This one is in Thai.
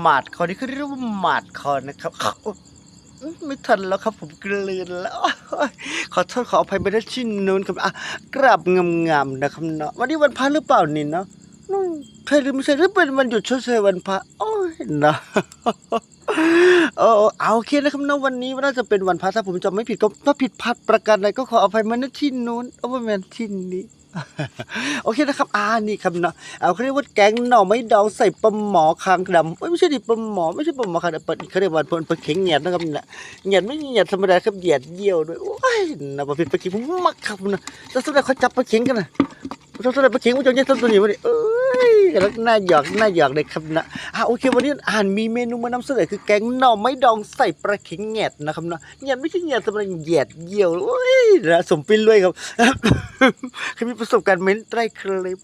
หมาดคอนี่คือเรียกว่าหมาดคอนะครับไม่ทันแล้วครับ ผมกลืนแล้ว ขอโทษขออภัยไปนะชิ้นนู้นครับอะกราบงามๆนะครับเนาะวันนี้วันพระหรือเปล่านี่เนาะใช่หรือไม่ใช่หรือเป็นวันหยุดชดเชยวันพระโอ้ยนะ เออเอาโอเคนะครับนะวันนี้น่าจะเป็นวันพระถ้าผมจำไม่ผิดก็ถ้าผิดพลาดประการใดก็ขออภัยมาณที่นู้นเอาไว้แมนที่นี้โอเคนะครับอ่านี่ครับเนาะเอาเขาเรียกว่าแกงหน่อไม้ดองใส่ปลาหมอคางดำไม่ใช่ดิปลาหมอไม่ใช่ปลาหมอคางดำเปิดเขาเรียกว่าเปิดเปิดเข็งเหยียดนะครับเนี่ยเหยียดไม่เหยียดธรรมดาครับเหยียดเยี่ยวด้วยโอ้ยนะประเภทปลาเข็งผมมักครับนะแล้วสุดท้ายเขาจับปลาเข็งกันนะแล้วสุดท้ายปลาเข็งมันจะยังทำตัวนี้มาดิเอ้ ยแล้วน่าหยอกน่าหยอกเลยครับนะอ่าโอเควันนี้อ่านมีเมนูมานำเสนอคือแกงหน่อไม้ดองใส่ปลาเข็งแงดนะครับเนาะแงดไม่ใช่เหยียดธรรมดาเหยียดเยี่ยวโอ้ยนะสมปิ้นเลยครับเคยมีประสบการณ์เม้นใต้คลิป